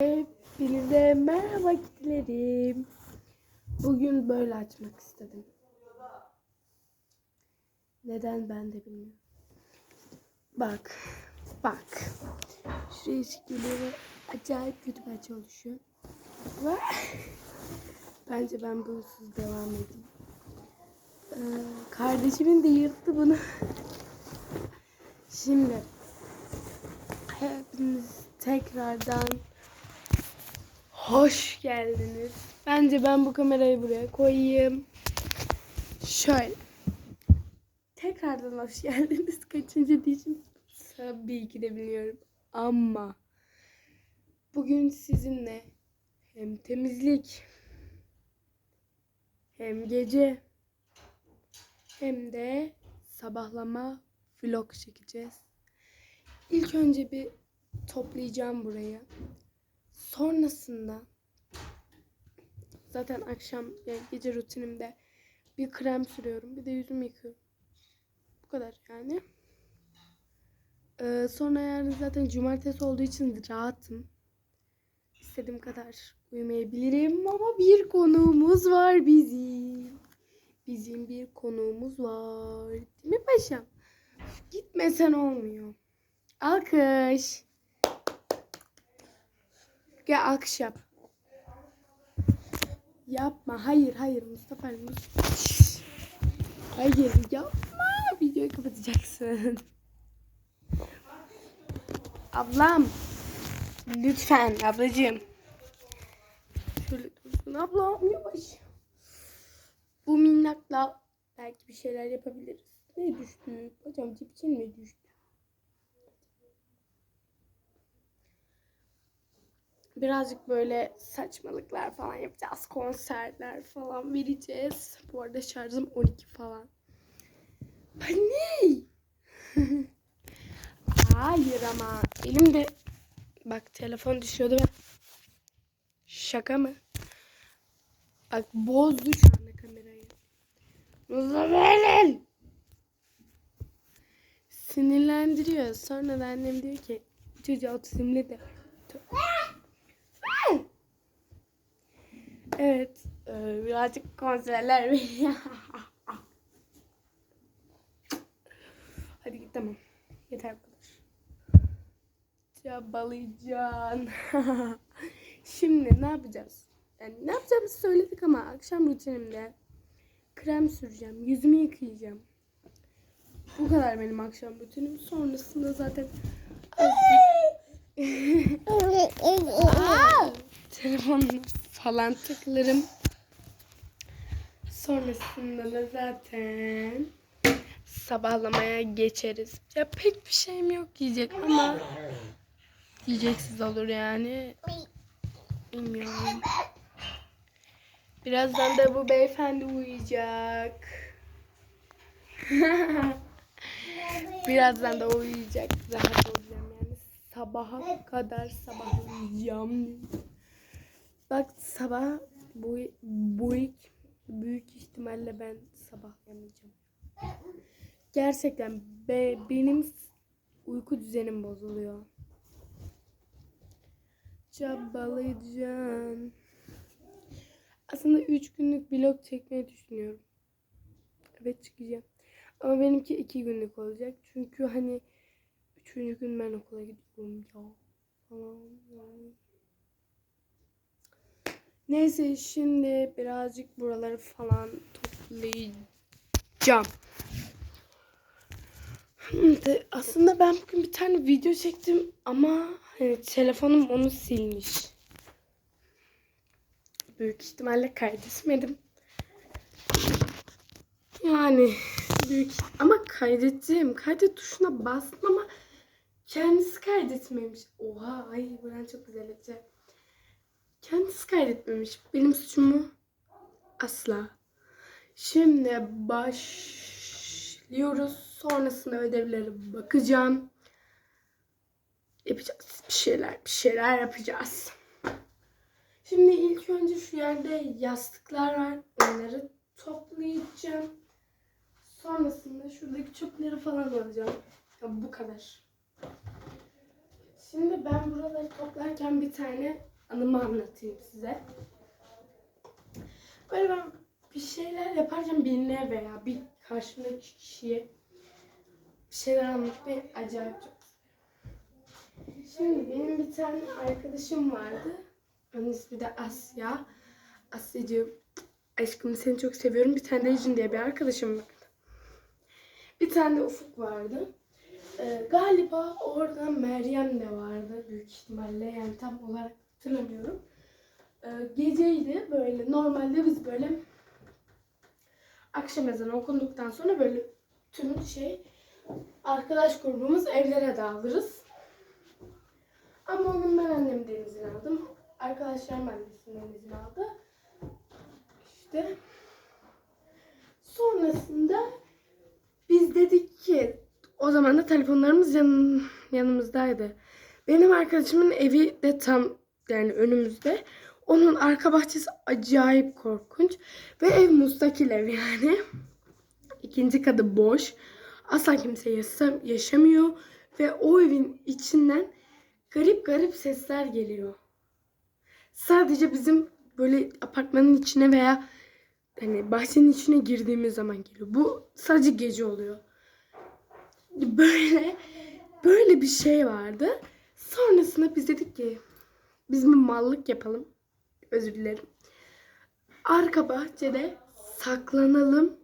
Hepinize merhaba kitlerim. Bugün böyle açmak istedim. Neden ben de bilmiyorum. Bak, bak. Şuraya ve acayip kötü bir açı oluşuyor. Ve bence ben bunsuz devam edeyim. Ee, kardeşimin de yırttı bunu. Şimdi hepiniz tekrardan Hoş geldiniz. Bence ben bu kamerayı buraya koyayım. Şöyle. Tekrardan hoş geldiniz. Kaçıncı diyeceğim tabii ki de biliyorum. Ama bugün sizinle hem temizlik hem gece hem de sabahlama vlog çekeceğiz. İlk önce bir toplayacağım burayı. Sonrasında zaten akşam yani gece rutinimde bir krem sürüyorum. Bir de yüzümü yıkıyorum. Bu kadar yani. Ee, sonra yarın zaten cumartesi olduğu için rahatım. İstediğim kadar uyumayabilirim ama bir konuğumuz var bizim. Bizim bir konuğumuz var. Değil mi paşam? Gitmesen olmuyor. Alkış. Gel alkış yap. Yapma. Hayır hayır Mustafa. Mustafa. Hayır yapma. Videoyu kapatacaksın. Ablam. Lütfen ablacığım. Şöyle dursun. Ablam yavaş. Bu minnakla belki bir şeyler yapabiliriz. Ne düştü? Hocam cipçin mi düştü? Birazcık böyle saçmalıklar falan yapacağız. Konserler falan vereceğiz. Bu arada şarjım 12 falan. Ben ne? Hayır ama elimde bak telefon düşüyordu ve şaka mı? Bak bozdu şu anda kamerayı. Muzaffel! Sinirlendiriyor. Sonra da annem diyor ki çocuğa otizmli de. Evet. e, birazcık konserler veriyor. Hadi git tamam. Yeter bu kadar. Çabalayacağım. Şimdi ne yapacağız? Yani ne yapacağımızı söyledik ama akşam rutinimde krem süreceğim. Yüzümü yıkayacağım. Bu kadar benim akşam rutinim. Sonrasında zaten telefonla falan tıklarım. Sonrasında da zaten sabahlamaya geçeriz. Ya pek bir şeyim yok yiyecek ama yiyeceksiz olur yani. Bilmiyorum. Birazdan da bu beyefendi uyuyacak. Birazdan da uyuyacak. Rahat olacağım yani. Sabaha kadar sabahlayacağım. Bak sabah bu büyük büyük ihtimalle ben sabahlayamayacağım. Gerçekten be, benim uyku düzenim bozuluyor. Çabalayacağım. Aslında 3 günlük vlog çekmeyi düşünüyorum. Evet çıkacağım. Ama benimki 2 günlük olacak. Çünkü hani 3. gün ben okula gidiyorum ya. Falan. Yani. Neyse şimdi birazcık buraları falan toplayacağım. Aslında ben bugün bir tane video çektim ama hani telefonum onu silmiş. Büyük ihtimalle kaydetmedim. Yani büyük ama kaydettim. Kaydet tuşuna bastım ama kendisi kaydetmemiş. Oha ay buradan çok güzel edeceğim. Kendisi kaydetmemiş. Benim suçum mu? Asla. Şimdi başlıyoruz. Sonrasında ödevlere bakacağım. Yapacağız bir şeyler, bir şeyler yapacağız. Şimdi ilk önce şu yerde yastıklar var. Onları toplayacağım. Sonrasında şuradaki çöpleri falan alacağım. Ya bu kadar. Şimdi ben buraları toplarken bir tane anımı anlatayım size. Böyle ben bir şeyler yaparken birine veya bir karşımdaki kişiye bir şeyler anlatmayı acayip çok. Şimdi benim bir tane arkadaşım vardı. Onun ismi de Asya. Asya'cığım aşkım seni çok seviyorum. Bir tane de Ejin diye bir arkadaşım vardı. Bir tane de Ufuk vardı. Ee, galiba orada Meryem de vardı büyük ihtimalle yani tam olarak hatırlamıyorum. Ee, geceydi böyle normalde biz böyle akşam ezanı okunduktan sonra böyle tüm şey arkadaş grubumuz evlere dağılırız. Ama o gün ben annemden izin aldım. Arkadaşlarım annesinden izin aldı. İşte sonrasında biz dedik ki o zaman da telefonlarımız yan, yanımızdaydı. Benim arkadaşımın evi de tam yani önümüzde. Onun arka bahçesi acayip korkunç. Ve ev mustakil ev yani. İkinci katı boş. Asla kimse yaşam, yaşamıyor. Ve o evin içinden garip garip sesler geliyor. Sadece bizim böyle apartmanın içine veya hani bahçenin içine girdiğimiz zaman geliyor. Bu sadece gece oluyor. Böyle böyle bir şey vardı. Sonrasında biz dedik ki biz bir mallık yapalım. Özür dilerim. Arka bahçede saklanalım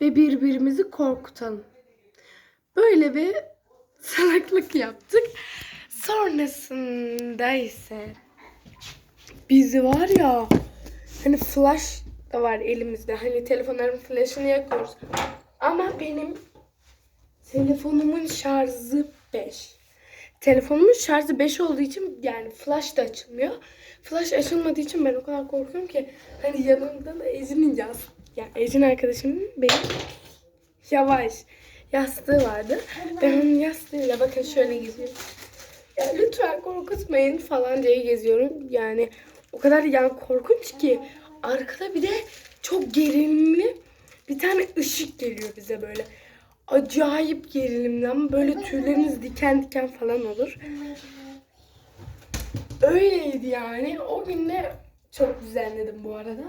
ve birbirimizi korkutalım. Böyle bir salaklık yaptık. Sonrasında ise bizi var ya hani flash da var elimizde. Hani telefonların flashını yakıyoruz. Ama benim telefonumun şarjı 5. Telefonumun şarjı 5 olduğu için yani flash da açılmıyor. Flash açılmadığı için ben o kadar korkuyorum ki hani yanımda da Ece'nin yaz ya Ecin arkadaşımın benim yavaş yastığı vardı. Ben onun yastığıyla bakın şöyle geziyorum. Ya lütfen korkutmayın falan diye geziyorum. Yani o kadar yani korkunç ki arkada bir de çok gerilimli bir tane ışık geliyor bize böyle. Acayip gerilimli ama böyle tüyleriniz diken diken falan olur. Öyleydi yani. O gün de çok düzenledim bu arada.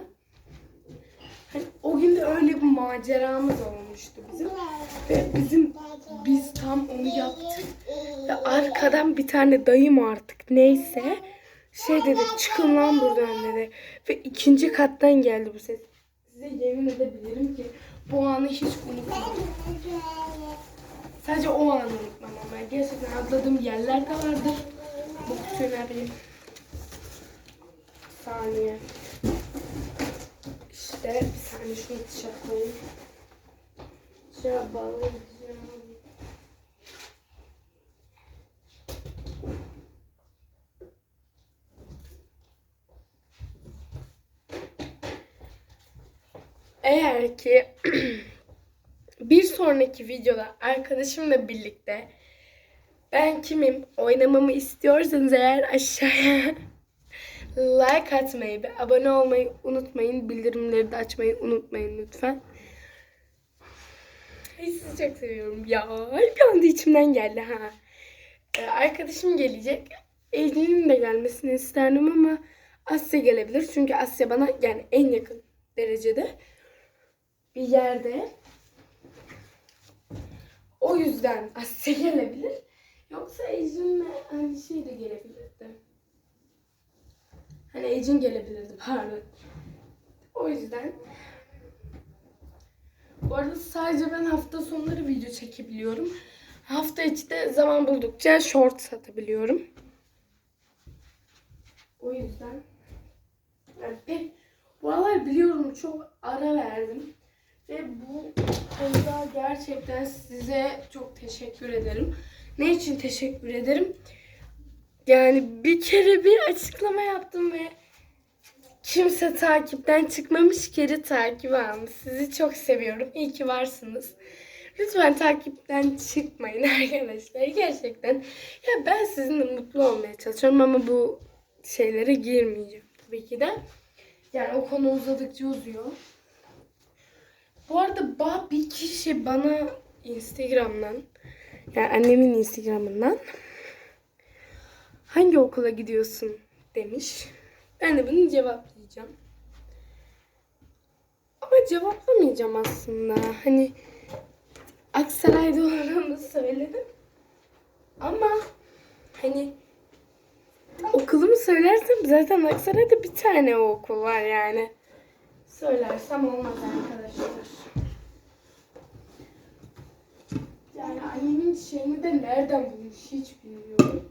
Hani o gün de öyle bir maceramız olmuştu bizim. Ve bizim biz tam onu yaptık. Ve arkadan bir tane dayım artık neyse şey dedi çıkın lan buradan dedi. Ve ikinci kattan geldi bu ses. Size yemin edebilirim ki bu anı hiç unutmam. Sadece o anı unutmam ama gerçekten atladığım yerler de vardır. Bu? Bir saniye. İşte bir saniye şunu dışarı koyayım. Dışarı bağlayacağım. Eğer ki bir sonraki videoda arkadaşımla birlikte ben kimim oynamamı istiyorsanız eğer aşağıya like atmayı ve abone olmayı unutmayın. Bildirimleri de açmayı unutmayın lütfen. Ay, sizi çok seviyorum ya. Bir anda içimden geldi ha. Ee, arkadaşım gelecek. Ejlin'in de gelmesini isterdim ama Asya gelebilir. Çünkü Asya bana yani en yakın derecede bir yerde. O yüzden Asya gelebilir. Yoksa Ejin'le hani şey de gelebilirdi. Hani Ejin gelebilirdi pardon. O yüzden bu arada sadece ben hafta sonları video çekebiliyorum. Hafta içi de zaman buldukça short satabiliyorum. O yüzden yani pek bu aralar biliyorum çok ara verdim. Ve bu konuda gerçekten size çok teşekkür ederim. Ne için teşekkür ederim? Yani bir kere bir açıklama yaptım ve kimse takipten çıkmamış geri takip almış. Sizi çok seviyorum. İyi ki varsınız. Lütfen takipten çıkmayın arkadaşlar. Gerçekten. Ya ben sizinle mutlu olmaya çalışıyorum ama bu şeylere girmeyeceğim tabii ki de. Yani o konu uzadıkça uzuyor. Bu arada bir kişi bana Instagram'dan yani annemin Instagram'ından hangi okula gidiyorsun demiş. Ben de bunu cevaplayacağım. Ama cevaplamayacağım aslında. Hani Aksaray'da olduğunu söyledim. Ama hani okulumu söylersem zaten Aksaray'da bir tane o okul var yani. Söylersem olmaz arkadaşlar. Yani annemin şeyini de nereden bulmuş hiç bilmiyorum.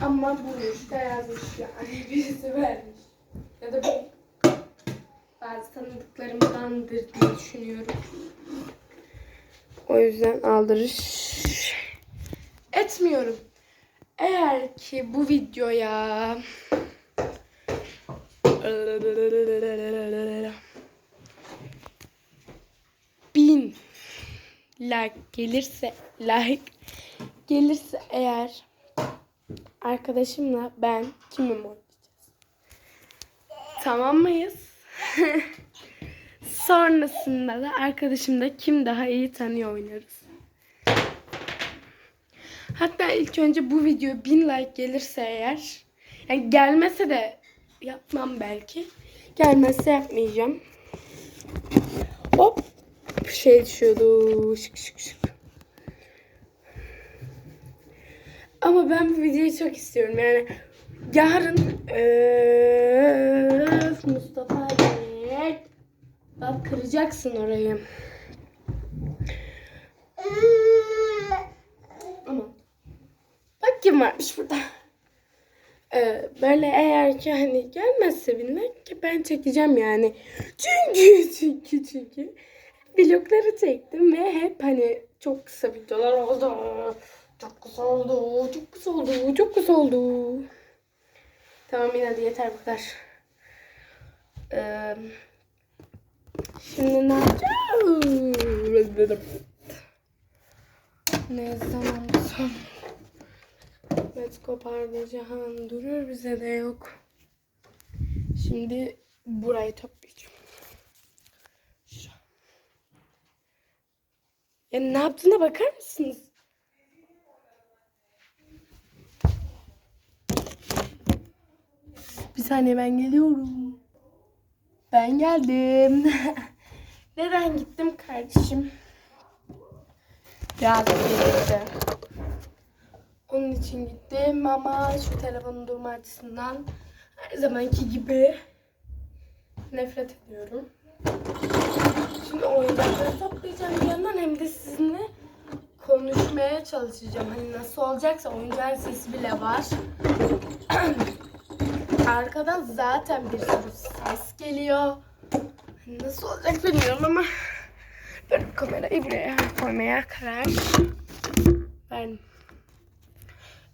Ama bulmuş da yazmış yani birisi vermiş. Ya da bir bazı tanıdıklarımdandır diye düşünüyorum. O yüzden aldırış etmiyorum. Eğer ki bu videoya bin like gelirse like gelirse eğer arkadaşımla ben kimim oynayacağız. Tamam mıyız? Sonrasında da arkadaşımla kim daha iyi tanıyor oynarız. Hatta ilk önce bu video 1000 like gelirse eğer yani gelmese de yapmam belki. Gelmezse yapmayacağım. Hop şey düşüyordu. Şık şık şık. Ama ben bu videoyu çok istiyorum. Yani yarın öf, Mustafa evet. Bak kıracaksın orayı. Ama bak kim varmış burada. Ee, böyle eğer ki hani gelmezse binler ki ben çekeceğim yani. Çünkü çünkü çünkü vlogları çektim ve hep hani çok kısa videolar oldu. Çok kısa oldu, çok kısa oldu, çok kısa oldu. Tamam yine de yeter bu kadar. Ee, şimdi ne yapacağız? Ne zaman son? Evet kopardı Cihan durur bize de yok. Şimdi burayı toplayacağım. Ya ne yaptığına bakar mısınız? Bir saniye ben geliyorum. Ben geldim. Neden gittim kardeşim? Biraz geldi. Onun için gittim ama şu telefonun durma açısından her zamanki gibi nefret ediyorum. Şimdi oyuncakları toplayacağım bir yandan hem de sizinle konuşmaya çalışacağım. Hani nasıl olacaksa oyuncağın sesi bile var. Arkadan zaten bir sürü ses geliyor. Hani Nasıl olacak bilmiyorum ama ben kamerayı buraya koymaya karar verdim.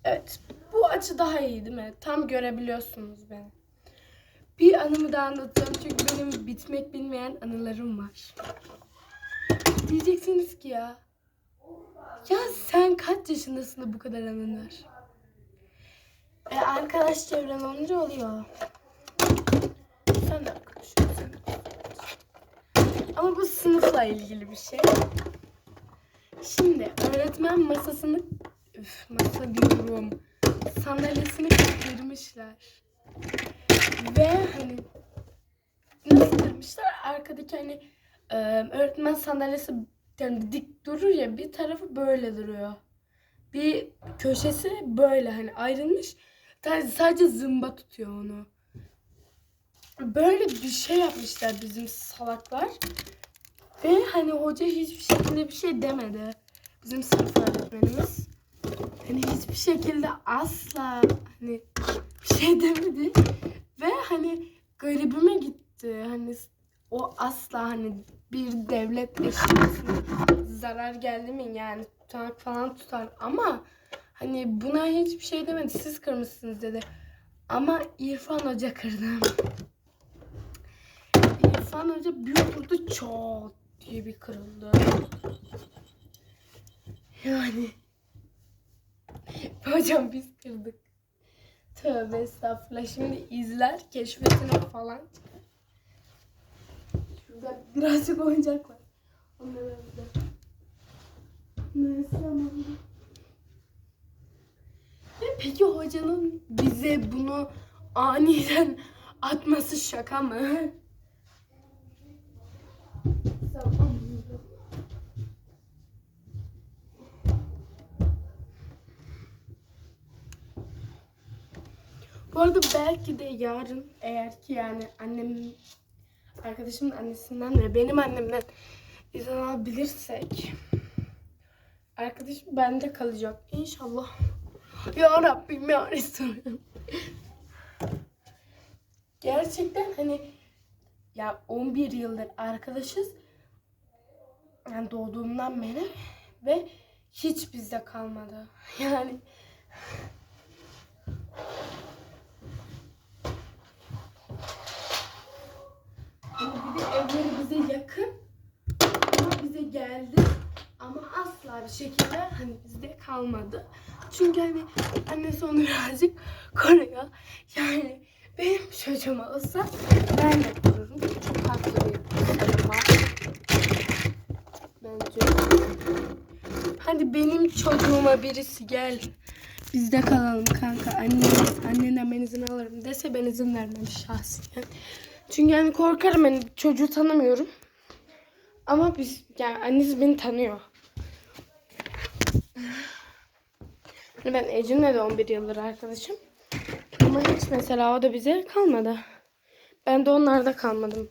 Evet. Bu açı daha iyi değil mi? Tam görebiliyorsunuz beni. Bir anımı da anlatacağım çünkü benim bitmek bilmeyen anılarım var. Diyeceksiniz ki ya. Ya sen kaç yaşındasın da bu kadar anın var? E, arkadaş çevren olunca oluyor. Sen de arkadaş olsun. Ama bu sınıfla ilgili bir şey. Şimdi öğretmen masasını üf, masa diyorum. Sandalyesini kırmışlar. Ve hani nasıl kırmışlar? Arkadaki hani öğretmen sandalyesi yani dik durur ya bir tarafı böyle duruyor. Bir köşesi böyle hani ayrılmış. Sadece zımba tutuyor onu. Böyle bir şey yapmışlar bizim salaklar. Ve hani hoca hiçbir şekilde bir şey demedi. Bizim sınıf öğretmenimiz. Hani hiçbir şekilde asla hani bir şey demedi. Ve hani garibime gitti. Hani o asla hani bir devlet eşyasına zarar geldi mi yani tutanak falan tutar ama hani buna hiçbir şey demedi. Siz kırmışsınız dedi. Ama İrfan Hoca kırdı. İrfan Hoca bir vurdu çok diye bir kırıldı. Yani hocam biz kırdık. Tövbe estağfurullah. Şimdi izler keşfetine falan çıkar. Şurada birazcık oyuncak var. Onları alacağım. Neyse ama. peki hocanın bize bunu aniden atması şaka mı? Tamam. Bu arada belki de yarın eğer ki yani annem arkadaşımın annesinden ve benim annemden izin alabilirsek arkadaşım bende kalacak inşallah. Ya Rabbim ya Resulüm. Gerçekten hani ya 11 yıldır arkadaşız. Yani doğduğumdan beri ve hiç bizde kalmadı. Yani De evleri bize yakın ama bize geldi ama asla bir şekilde hani bizde kalmadı. Çünkü hani annesi onu birazcık koruyor. Yani benim çocuğum olsa ben de korurum. Çok haklı bir. Bence. Hadi benim çocuğuma birisi gel. Bizde kalalım kanka. Anneniz, annenden ben izin alırım dese ben izin vermem şahsen. Çünkü yani korkarım ben çocuğu tanımıyorum. Ama biz yani annesi beni tanıyor. Ben Ecrin'le de 11 yıldır arkadaşım. Ama hiç mesela o da bize kalmadı. Ben de onlarda kalmadım.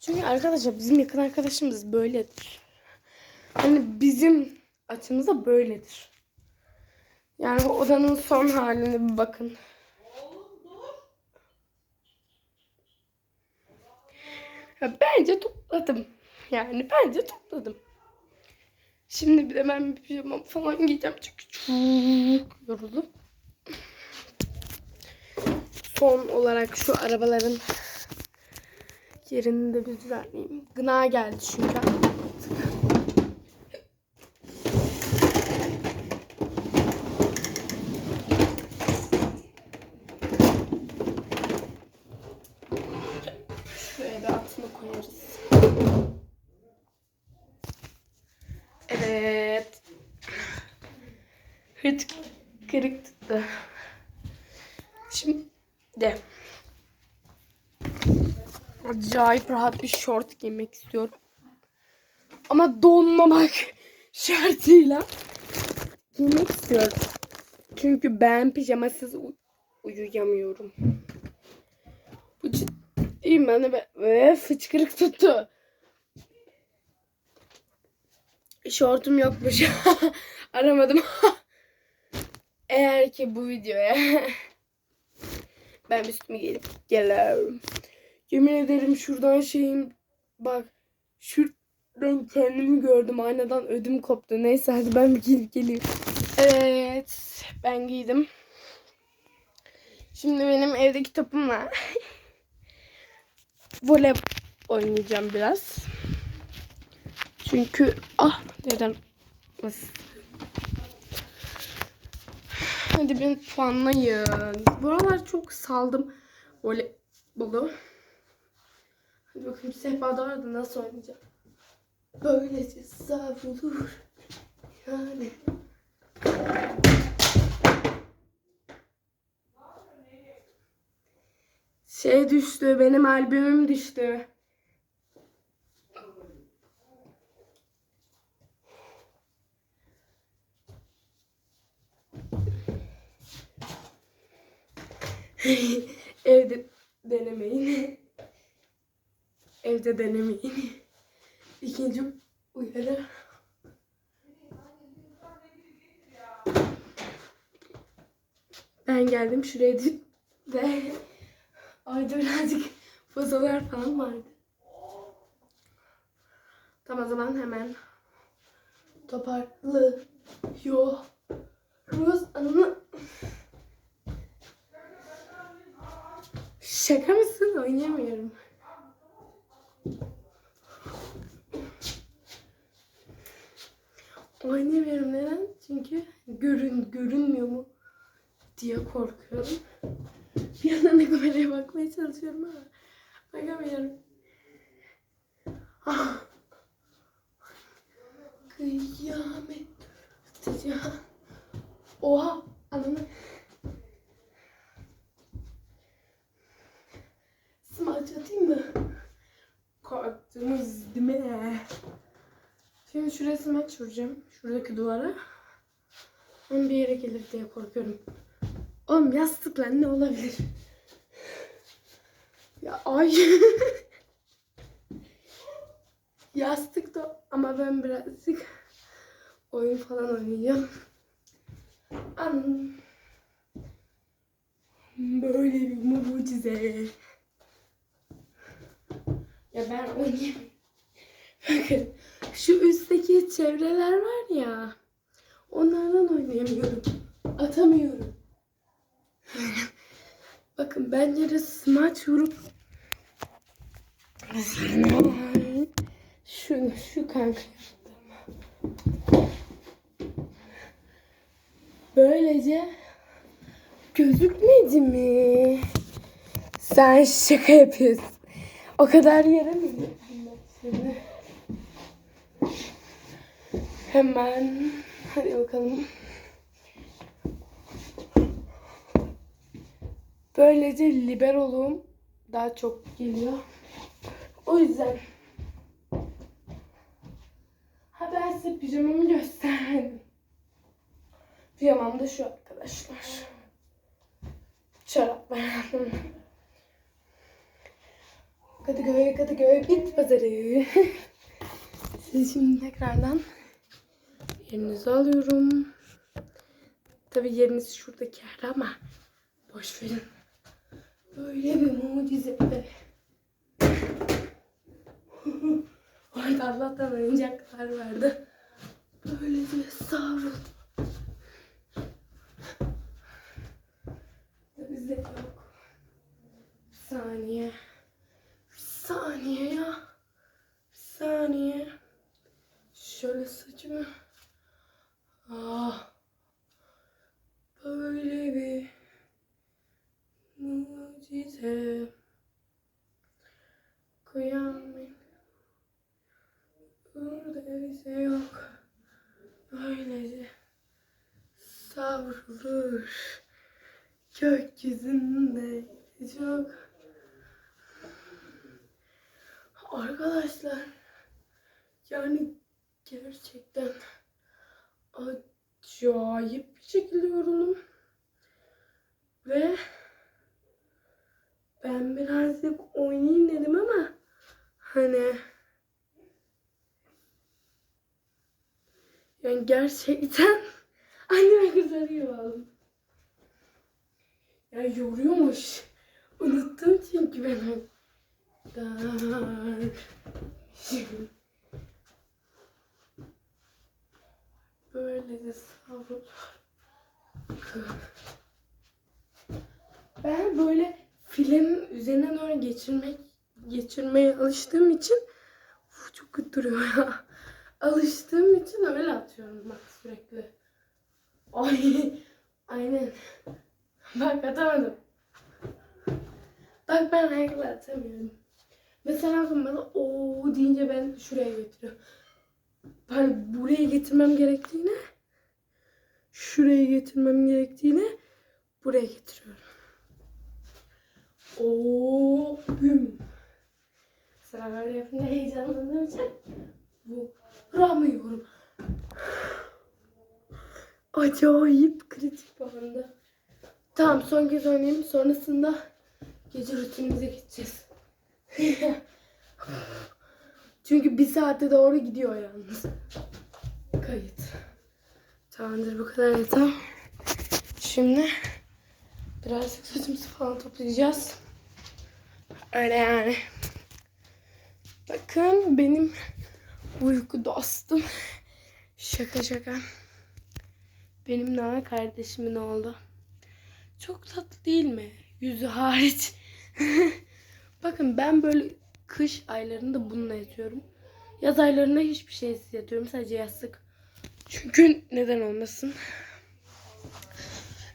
Çünkü arkadaşlar bizim yakın arkadaşımız böyledir. Hani bizim açımızda böyledir. Yani odanın son haline bir bakın. Ya bence topladım. Yani bence topladım. Şimdi bir de ben bir pijama falan giyeceğim çünkü çok yoruldum. Son olarak şu arabaların yerini de bir düzenleyeyim. Gına geldi çünkü. Şuraya da altını koyarız. Evet. Hiç kırık tuttu. Şimdi de acayip rahat bir şort giymek istiyorum. Ama donmamak şartıyla giymek istiyorum. Çünkü ben pijamasız uy- uyuyamıyorum. Bu ciddiyim ben de ve- ve fıçkırık tuttu. Şortum yokmuş. Aramadım. Eğer ki bu videoya ben üstümü gelip gelirim. Yemin ederim şuradan şeyim bak şuradan kendimi gördüm aynadan ödüm koptu. Neyse hadi ben bir gidip geleyim. Evet ben giydim. Şimdi benim evde kitapım var. Voley oynayacağım biraz. Çünkü ah neden? Hadi beni puanlayın. Bu aralar çok saldım voleybolu. Hadi bakayım sehpada vardı nasıl oynayacağım. Böylece savrulur. Yani. Şey düştü, benim albümüm düştü. Evde denemeyin. Evde denemeyin. İkinci uyarı. Ben geldim şuraya de ayda birazcık fotoğraflar falan vardı. Tamam o zaman hemen toparlıyoruz. Anını Şaka mısın? Oynayamıyorum. Oynayamıyorum neden? Çünkü görün görünmüyor mu diye korkuyorum. Bir yandan da kameraya bakmaya çalışıyorum ama bakamıyorum. Ah. Kıyamet. Oha ananı. Smaç atayım mı? Korktunuz değil mi? Şimdi şuraya smaç vuracağım. Şuradaki duvara. Onun bir yere gelir diye korkuyorum. Oğlum yastıkla ne olabilir? Ya ay. Yastık da ama ben birazcık oyun falan oynayacağım. An böyle bir mucize. Ya ben oynayayım. Bakın şu üstteki çevreler var ya. Onlardan oynayamıyorum. Atamıyorum. Bakın ben yere smaç vurup şu şu kanka Böylece gözükmedi mi? Sen şaka yapıyorsun. O kadar yere mi? Hemen hadi bakalım. Böylece liberoluğum daha çok geliyor. O yüzden ha ben size pijamamı göstermedim. Pijamam da şu arkadaşlar. Çorap beğendim. Kadıköy, Kadıköy bit pazarı. Sizi şimdi tekrardan yerinizi alıyorum. Tabii yeriniz şuradaki yer ama boş verin. Böyle bir mucize. Orada Allah'tan oyuncaklar vardı. Böylece savrul. Bizde yok. Saniye. Bir saniye ya. Bir saniye. Şöyle saçımı. Ah. Böyle bir mucize. Kıyamet. Burada bize yok. Böylece savrulur. Gökyüzünde çok. Arkadaşlar yani gerçekten acayip bir şekilde yoruldum. Ve ben birazcık oynayayım dedim ama hani yani gerçekten anneme kızarıyor oğlum. Ya yoruyormuş. Unuttum çünkü ben o Böyle de savrul. Ben böyle film üzerinden öyle geçirmek geçirmeye alıştığım için Uf, çok kötü duruyor ya. Alıştığım için öyle atıyorum bak sürekli. Ay aynen. Bak atamadım. Bak ben ayakla atamıyorum. Mesela bana o deyince ben şuraya getiriyorum. Ben buraya getirmem gerektiğine şuraya getirmem gerektiğine buraya getiriyorum. O büm. Sıra böyle yapınca heyecanlandığım için bu vuramıyorum. Acayip kritik bir anda. Tamam son kez oynayayım. Sonrasında gece rutinimize geçeceğiz. Çünkü bir saate doğru gidiyor yalnız. Kayıt. Tamamdır bu kadar yeter. Şimdi birazcık saçımızı falan toplayacağız. Öyle yani. Bakın benim uyku dostum. Şaka şaka. Benim Nana kardeşimin oğlu. Çok tatlı değil mi? Yüzü hariç. Bakın ben böyle kış aylarında bununla yatıyorum. Yaz aylarında hiçbir şeysiz yatıyorum. Sadece yastık. Çünkü neden olmasın.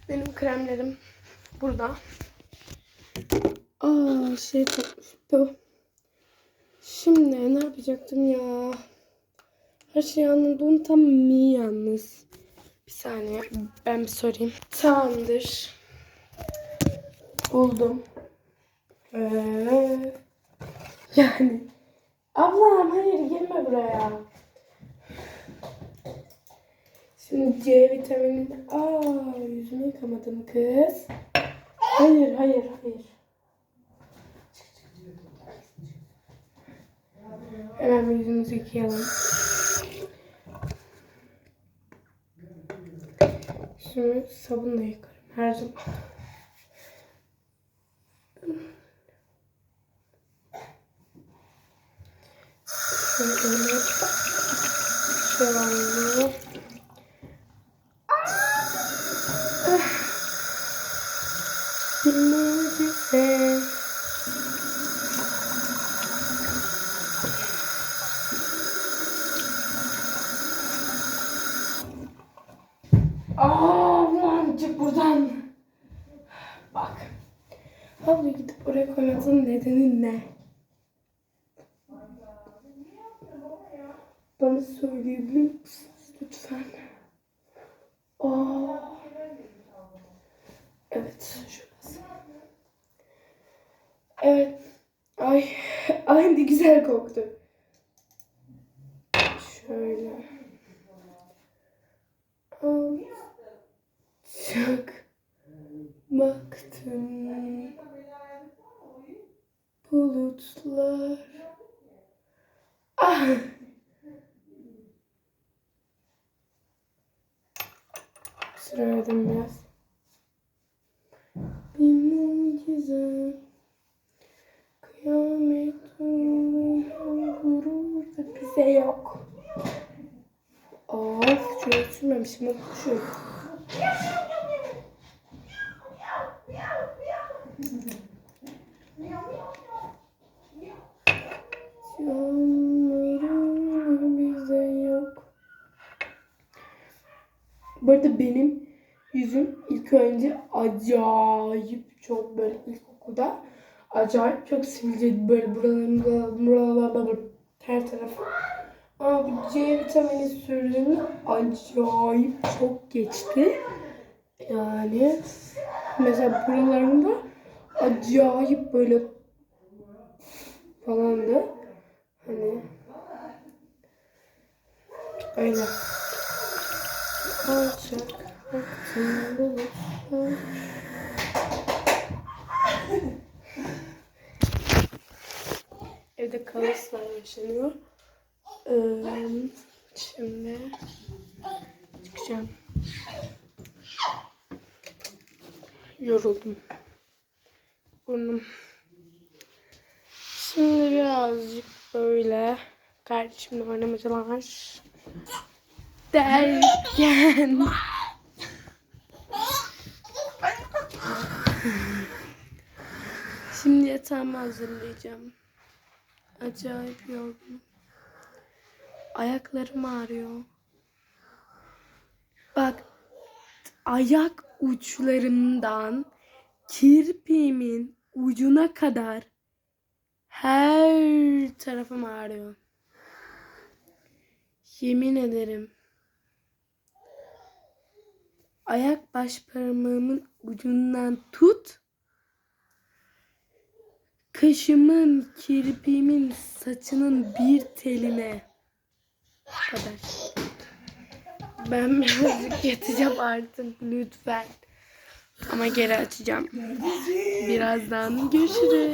Benim kremlerim burada. Aa şey tutmuştu. Şimdi ne yapacaktım ya? Her şeyi anladım tam mi yalnız. Bir saniye ben bir sorayım. Tamamdır. Buldum. Ee, yani ablam hayır gelme buraya. Şimdi C vitamini. Aa yüzümü yıkamadım kız. Hayır hayır hayır. Hemen yüzümüzü yıkayalım. Şimdi sabunla yıkarım her zaman. Şöyle şöyle. Mucize. Aa, lan çık buradan. Bak. Abla gidip oraya koymasının nedeni ne? Bana söyleyebilir misiniz lütfen? Aa. Evet, şurası. Evet. Ay, ne güzel koktu. Şöyle. Al. Çok baktım bulutlar. Ah. Sıraladım biraz. Bir mucize. Kıyamet gurur da bize yok. Of, şöyle sürmemişim. Bak şu. Canlarım bize yok. Bu arada benim yüzüm ilk önce acayip çok böyle ilkokulda acayip çok sivilceydi böyle buralarım buralarım her tarafı. Ama bu C vitamini sürdüğümde acayip çok geçti. Yani mesela buralarımda acayip böyle falandı. Hani öyle. Alçak baktım bulutlar. Evde kaoslar yaşanıyor. Ee, şimdi çıkacağım. Yoruldum. Burnum. Şimdi birazcık böyle kardeşimle oynamacalar derken Şimdi yatağımı hazırlayacağım. Acayip yorgunum. Ayaklarım ağrıyor. Bak ayak uçlarımdan kirpiğimin ucuna kadar her tarafım ağrıyor. Yemin ederim. Ayak baş parmağımın ucundan tut. Kaşımın, kirpiğimin, saçının bir teline kadar. Ben birazcık yatacağım artık lütfen. Ama geri açacağım. Birazdan görüşürüz.